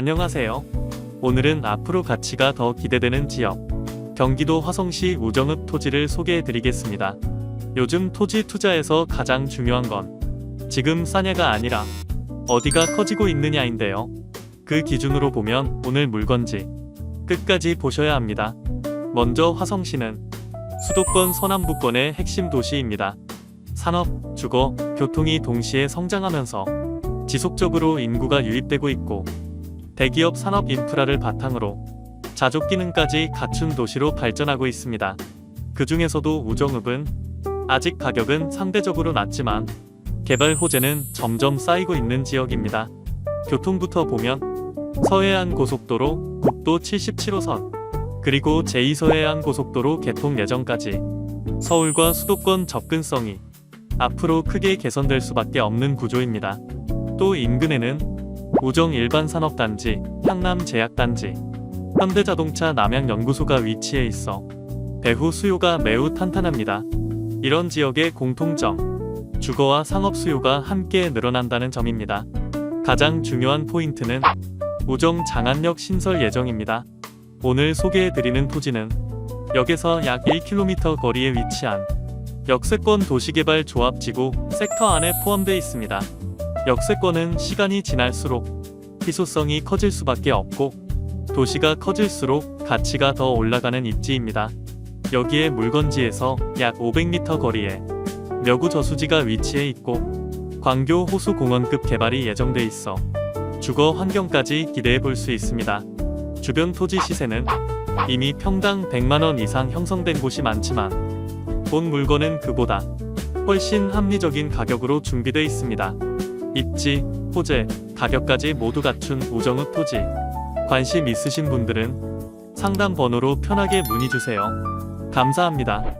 안녕하세요. 오늘은 앞으로 가치가 더 기대되는 지역, 경기도 화성시 우정읍 토지를 소개해 드리겠습니다. 요즘 토지 투자에서 가장 중요한 건 지금 싸냐가 아니라 어디가 커지고 있느냐인데요. 그 기준으로 보면 오늘 물건지 끝까지 보셔야 합니다. 먼저 화성시는 수도권 서남부권의 핵심 도시입니다. 산업, 주거, 교통이 동시에 성장하면서 지속적으로 인구가 유입되고 있고 대기업 산업 인프라를 바탕으로 자족 기능까지 갖춘 도시로 발전하고 있습니다. 그 중에서도 우정읍은 아직 가격은 상대적으로 낮지만 개발 호재는 점점 쌓이고 있는 지역입니다. 교통부터 보면 서해안 고속도로 국도 77호선 그리고 제2서해안 고속도로 개통 예정까지 서울과 수도권 접근성이 앞으로 크게 개선될 수밖에 없는 구조입니다. 또 인근에는 우정 일반 산업단지, 향남 제약단지, 현대자동차 남양연구소가 위치해 있어 배후 수요가 매우 탄탄합니다. 이런 지역의 공통점, 주거와 상업 수요가 함께 늘어난다는 점입니다. 가장 중요한 포인트는 우정 장안역 신설 예정입니다. 오늘 소개해드리는 토지는 역에서 약 1km 거리에 위치한 역세권 도시개발 조합지구 섹터 안에 포함되어 있습니다. 역세권은 시간이 지날수록 희소성이 커질 수밖에 없고 도시가 커질수록 가치가 더 올라가는 입지입니다. 여기에 물건지에서 약 500m 거리에 묘구 저수지가 위치해 있고 광교 호수공원급 개발이 예정돼 있어 주거 환경까지 기대해 볼 수 있습니다. 주변 토지 시세는 이미 평당 100만 원 이상 형성된 곳이 많지만 본 물건은 그보다 훨씬 합리적인 가격으로 준비되어 있습니다. 입지, 호재, 가격까지 모두 갖춘 우정읍 토지. 관심 있으신 분들은 상담 번호로 편하게 문의 주세요. 감사합니다.